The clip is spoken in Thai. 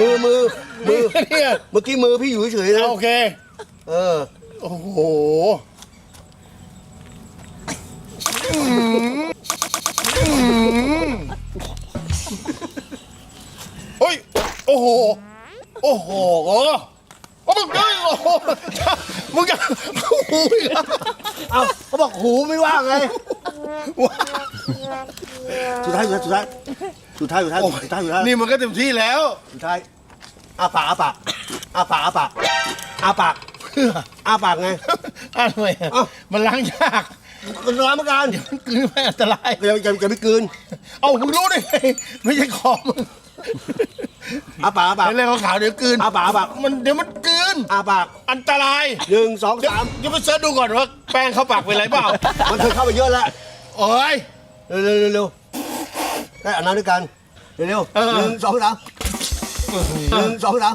มือมือมือเนี่ยเมื่อกี้มือพี่อยู่เฉยๆนะโอเค เออโอ้โหเฮ้ยโอ้โห โอ้โหโอ้มึงเอ้ยโอ้โหมึงจะโอ้โหอีกแล้ว เอ้าเขาบอกหูไม่ว่าง สุดท้ายสุดท้ายสุดท้ายสุดท้ายสุดท้ายสุดท้ายนี่มันก็เต็มที่แล้ว สุดท้ายอาปากอาปากอาปากอาปากอาปากเพื่ออาปากไงอะไรอะเอ้ามันล้างยากกันร้อนเหมือนกันมันกลืนไม่อันตรายอย่าอย่าอย่าไปกลืนเอ้ามึงรู้ได้ไงไม่ใช่คอมึงอาปากอาปากไอ้เรื่องขาวๆเดี๋ยวกลืนอาปากอาปากมันเดี๋ยวมันกลืนอาปากอันตรายหนึ่งสองสามเดี๋ยวไปเสิร์ชดูก่อนว่าแป้งเข้าปากเป็นไรเปล่า มันเคยเข้าไปเยอะแล้ว โอ้ยเร็วเร็วเร็วเร็วได้อันนั้นด้วยกันเร็วเร็วเออหนึ่งสองสามหนึ่งสองสาม